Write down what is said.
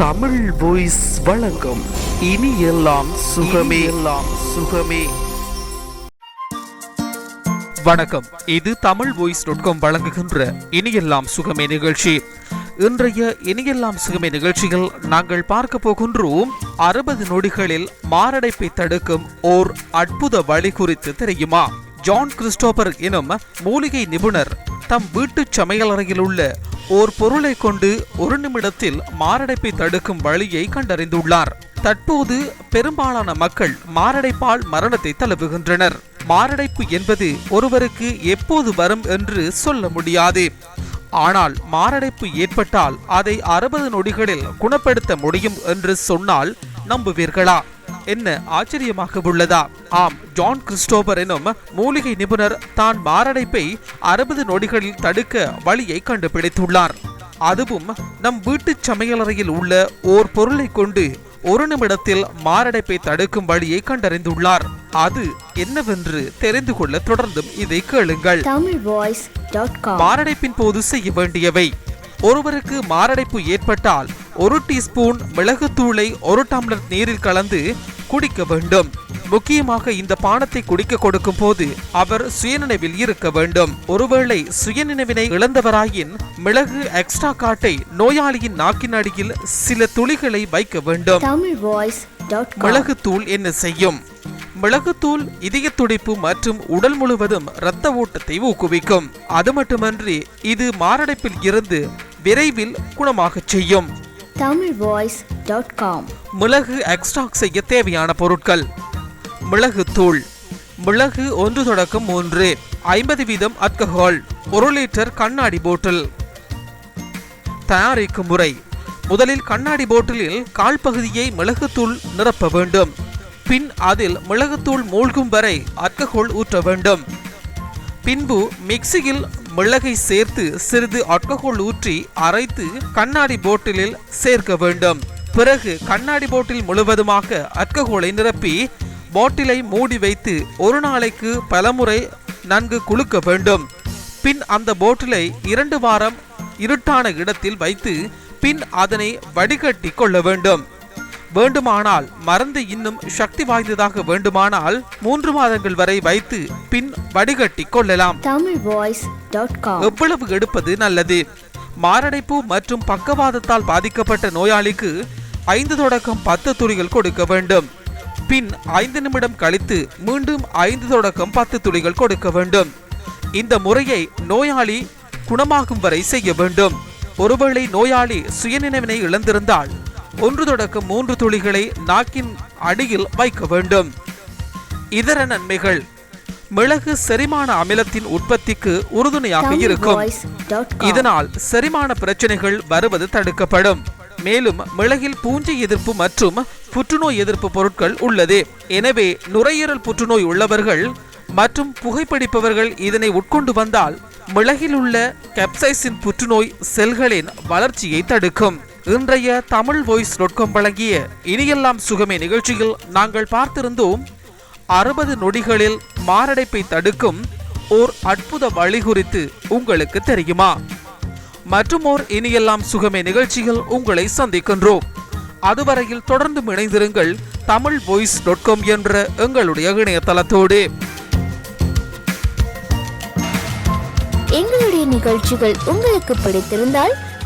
Tamil voice வழங்கும் இனி எல்லாம் சுகமே. எல்லாம் சுகமே. வணக்கம். இது தமிழ் வாய்ஸ் டாட் காம் வழங்குகின்ற இனியெல்லாம் சுகமே நிகழ்ச்சி. இன்றைய இனியெல்லாம் சுகமே நிகழ்ச்சியில் நாங்கள் பார்க்க போகின்றோம் அறுபது நொடிகளில் மாரடைப்பை தடுக்கும் ஓர் அற்புத வழி குறித்து தெரியுமா? ஜான் கிறிஸ்டோபர் எனும் மூலிகை நிபுணர் தம் வீட்டு சமையலறையில் உள்ள ஓர் பொருளை கொண்டு ஒரு நிமிடத்தில் மாரடைப்பை தடுக்கும் வழியை கண்டறிந்துள்ளார். தற்போது பெரும்பாலான மக்கள் மாரடைப்பால் மரணத்தை தழுவுகின்றனர். மாரடைப்பு என்பது ஒருவருக்கு எப்போது வரும் என்று சொல்ல முடியாது. ஆனால் மாரடைப்பு ஏற்பட்டால் அதை அறுபது நொடிகளில் குணப்படுத்த முடியும் என்று சொன்னால் நம்புவீர்களா? என்ன ஆச்சரியமாக உள்ளதா ஆம் ஜான் கிறிஸ்டோபர் எனும் மூலிகை நிபுணர் தான் மாரடைப்பை அறுபது நொடிகளில் தடுக்க வழியை கண்டுபிடித்துள்ளார். அதுவும் நம் வீட்டு சமையலறையில் உள்ள ஓர் பொருளை கொண்டு ஒரு நிமிடத்தில் மாரடைப்பை தடுக்கும் வழியை கண்டறிந்துள்ளார். அது என்னவென்று தெரிந்து கொள்ள தொடர்ந்தும் இதை கேளுங்கள். tamilvoice.com மாரடைப்பின் போது செய்ய வேண்டியவை ஒருவருக்கு மாரடைப்பு ஏற்பட்டால் ஒரு டீஸ்பூன் மிளகுத்தூளை ஒரு டம்ளர் நீரில் கலந்து குடிக்க வேண்டும். முக்கியமாக இந்த பானத்தை குடிக்க கொடுக்கும் போது அவர் சுயநினைவில் இருக்க வேண்டும். ஒருவேளை சுயநினைவினை இழந்தவராயின் மிளகு எக்ஸ்ட்ரா காட்டை நோயாளியின் நாக்கின் அடியில் சில துளிகளை வைக்க வேண்டும். tamilvoice.com மிளகுத்தூள் என்ன செய்யும்? மிளகுத்தூள் இதய துடிப்பு மற்றும் உடல் முழுவதும் இரத்த ஓட்டத்தை ஊக்குவிக்கும். அது இது மாரடைப்பில் இருந்து விரைவில் குணமாகச் செய்யும். tamilvoice.com மிளகு எக்ஸ்ட்ராக்ட் செய்ய தேவையான பொருட்கள். மிளகு தூள். மிளகு ஒன்று தொடக்கம் மூன்று. ஐம்பது வீதம் அல்கஹால் ஒரு லிட்டர் கண்ணாடி போட்டில் தயாரிக்கும் முறை. முதலில் கண்ணாடி போட்டிலில் கால் பகுதியை மிளகுத்தூள் நிரப்ப வேண்டும். பின் அதில் மிளகுத்தூள் மூழ்கும் வரை அல்கஹால் ஊற்ற வேண்டும். பின்பு மிக்சியில் மிளகை சேர்த்து சிறிது அல்கஹால் ஊற்றி அரைத்து கண்ணாடி போட்டிலில் சேர்க்க வேண்டும். பிறகு கண்ணாடி போட்டில் முழுவதுமாக அல்கஹாலை நிரப்பி பாட்டிலை மூடி வைத்து ஒரு நாளைக்கு பலமுறை நன்கு குலுக்க வேண்டும். பின் அந்த போட்டிலை இரண்டு வாரம் இருட்டான இடத்தில் வைத்து பின் அதனை வடிகட்டி கொள்ள வேண்டும். வேண்டுமானால் மருந்து இன்னும் சக்தி வாய்ந்ததாக வேண்டுமானால் மூன்று மாதங்கள் வரை வைத்து பின் வடிகட்டி கொள்ளலாம். எவ்வளவு எடுப்பது நல்லது? மாரடைப்பு மற்றும் பக்கவாதத்தால் பாதிக்கப்பட்ட நோயாளிக்கு ஐந்து தொடக்கம் பத்து துளிகள் கொடுக்க வேண்டும். பின் ஐந்து நிமிடம் கழித்து மீண்டும் ஐந்து தொடக்கம் பத்து துளிகள் கொடுக்க வேண்டும். இந்த முறையை நோயாளி குணமாகும் வரை செய்ய வேண்டும். ஒருவேளை நோயாளி சுயநினைவினை இழந்திருந்தால் ஒன்று தொடக்கம் மூன்று துளிகளை நாக்கின் அடியில் வைக்க வேண்டும். இதர நன்மைகள் மிளகு செரிமான அமிலத்தின் உற்பத்திக்கு உறுதுணையாக இருக்கும். இதனால் செரிமான பிரச்சனைகள் வருவது தடுக்கப்படும். மேலும் மிளகில் பூஞ்சை எதிர்ப்பு மற்றும் புற்றுநோய் எதிர்ப்பு பொருட்கள் உள்ளது. எனவே நுரையீரல் புற்றுநோய் உள்ளவர்கள் மற்றும் புகைப்பிடிப்பவர்கள் இதனை உட்கொண்டு வந்தால் மிளகில் உள்ள கெப்சைசின் புற்றுநோய் செல்களின் வளர்ச்சியை தடுக்கும். இன்றைய தமிழ் வாய்ஸ் டாட் வழங்கிய இனியெல்லாம் சுகமே நிகழ்ச்சியில் நாங்கள் பார்த்திருந்தோம் அறுபது நொடிகளில் மாரடைப்பை தடுக்கும் ஓர் அற்புத வழி குறித்து உங்களுக்கு தெரியுமா? மற்றும் ஓர் இனியெல்லாம் சுகமே நிகழ்ச்சியில் உங்களை சந்திக்கின்றோம். அதுவரையில் தொடர்ந்து இணைந்திருங்கள் தமிழ் வாய்ஸ் டாட் காம் என்ற எங்களுடைய இணையதளத்தோடு. எங்களுடைய நிகழ்ச்சிகள் உங்களுக்கு பிடித்திருந்தால்